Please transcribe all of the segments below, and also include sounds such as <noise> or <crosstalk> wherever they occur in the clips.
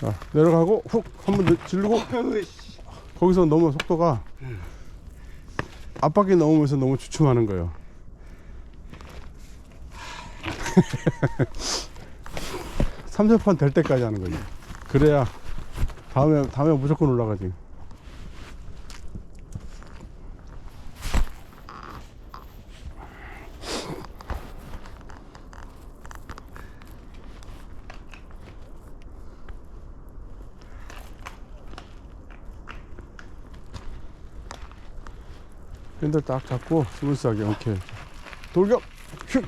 자, 내려가고 훅 한번 지르고 <laughs> 거기서 너무 속도가 앞바퀴 넘으면서 너무 주춤하는 거예요. <laughs> 삼세판 될 때까지 하는 거지. 그래야 다음에 다음에 무조건 올라가지. 핸들 딱 잡고 스무스하게 오케이. 돌격! 휙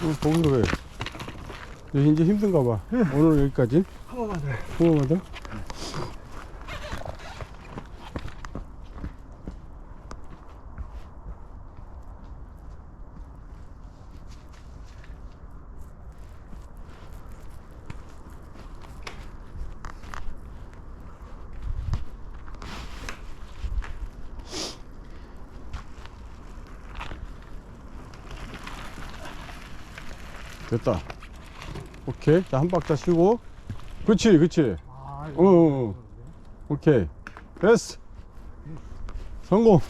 거기서 왜 이제 힘든가 봐 오늘 여기까지 한 번만 더. 해. 한 번만 더 됐다. 오케이. 자 한 박자 쉬고. 그치 그치. 아, 어, 어. 오케이. 됐어. 성공.